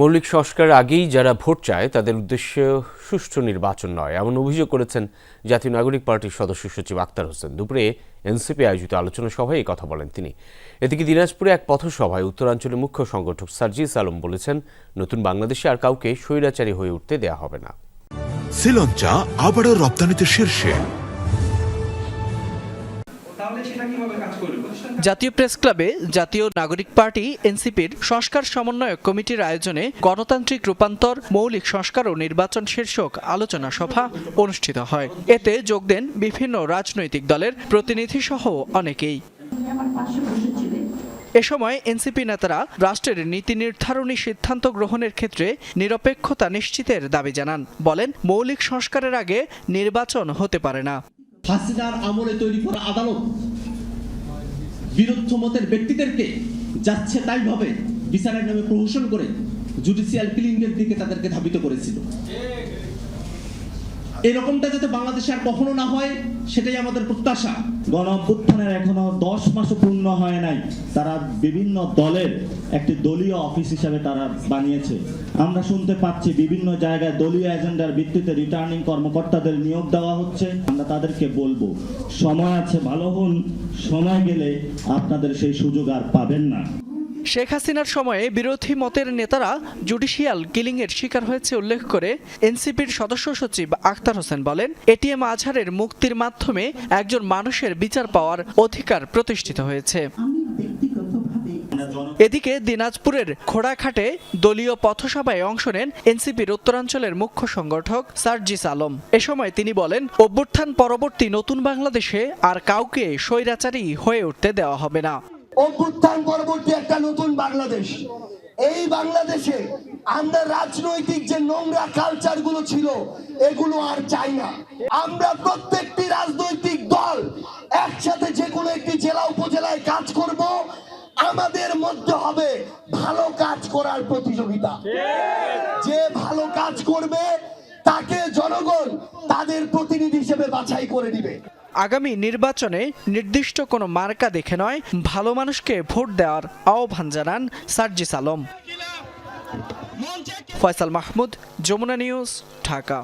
মৌলিক সংস্কার আগেই যারা ভোট চায়, তাদের উদ্দেশ্য সুষ্ঠু নির্বাচন নয়। এমন অভিযোগ করেছেন জাতীয় নাগরিক পার্টির সদস্য সচিব আক্তার হোসেন। দুপুরে এনসিপি আয়োজিত আলোচনা সভায় এই কথা বলেন তিনি। এদিকে দিনাজপুরে এক পথসভায় উত্তরাঞ্চলের মুখ্য সংগঠক সার্জিস আলম বলেছেন, নতুন বাংলাদেশে আর কাউকে স্বৈরাচারী হয়ে উঠতে দেয়া হবে না। শ্রীলঞ্চা আবারও রপ্তানিতে শীর্ষে। জাতীয় প্রেস ক্লাবে জাতীয় নাগরিক পার্টি, এনসিপির সংস্কার সমন্বয়ক কমিটির আয়োজনে গণতান্ত্রিক রূপান্তর, মৌলিক সংস্কার ও নির্বাচন শীর্ষক আলোচনা সভা অনুষ্ঠিত হয়। এতে যোগ দেন বিভিন্ন রাজনৈতিক দলের প্রতিনিধি সহ অনেকেই। এ সময় এনসিপি নেতারা রাষ্ট্রের নীতি নির্ধারণী সিদ্ধান্ত গ্রহণের ক্ষেত্রে নিরপেক্ষতা নিশ্চিতের দাবি জানান। বলেন, মৌলিক সংস্কারের আগে নির্বাচন হতে পারে না। হাসিনার আমলে তৈরি করা আদালত বিরুদ্ধ মতের ব্যক্তিদেরকে যাচ্ছে তাই ভাবে বিচারের নামে প্রহসন করে জুডিশিয়াল ক্লিনিকের দিকে তাদেরকে ধাবিত করেছিল। এরকমটা যাতে বাংলাদেশে আর কখনো না হয়, সেটাই আমাদের প্রত্যাশা। গণ অভ্যুত্থানের এখনও দশ মাসও পূর্ণ হয় নাই। তারা বিভিন্ন দলের একটি দলীয় অফিস হিসাবে তারা বানিয়েছে। আমরা শুনতে পাচ্ছি বিভিন্ন জায়গায় দলীয় এজেন্ডার ভিত্তিতে রিটার্নিং কর্মকর্তাদের নিয়োগ দেওয়া হচ্ছে। আমরা তাদেরকে বলব, সময় আছে, ভালো হন। সময় গেলে আপনাদের সেই সুযোগ আর পাবেন না। শেখ হাসিনার সময়ে বিরোধী মতের নেতারা জুডিশিয়াল কিলিংয়ের শিকার হয়েছে উল্লেখ করে এনসিপির সদস্য সচিব আখতার হোসেন বলেন, এটিএম আজহারের মুক্তির মাধ্যমে একজন মানুষের বিচার পাওয়ার অধিকার প্রতিষ্ঠিত হয়েছে। এদিকে দিনাজপুরের খোড়াঘাটে দলীয় পথসভায় অংশ নেন এনসিপির উত্তরাঞ্চলের মুখ্য সংগঠক সার্জিস আলম। এ সময় তিনি বলেন, অভ্যুত্থান পরবর্তী নতুন বাংলাদেশে আর কাউকে স্বৈরাচারী হয়ে উঠতে দেওয়া হবে না। অভ্যুত্থান পরবর্তী নতুন বাংলাদেশ। এই বাংলাদেশে আমরা রাজনৈতিক যে নোংরা কালচারগুলো ছিল, এগুলো আর চাই না। আমরা প্রত্যেকটি রাজনৈতিক দল একসাথে যে কোনো একটি জেলা উপজেলায় কাজ করব। আমাদের মধ্যে হবে ভালো কাজ করার প্রতিযোগিতা। যে ভালো কাজ করবে, তাকে জনগণ তাদের প্রতিনিধি হিসেবে বাছাই করে দিবে। আগামী নির্বাচনে নির্দিষ্ট কোনো মার্কা দেখে নয়, ভালো মানুষকে ভোট দেওয়ার আহ্বান জানান সার্জিস আলম। ফয়সাল মাহমুদ, যমুনা নিউজ, ঢাকা।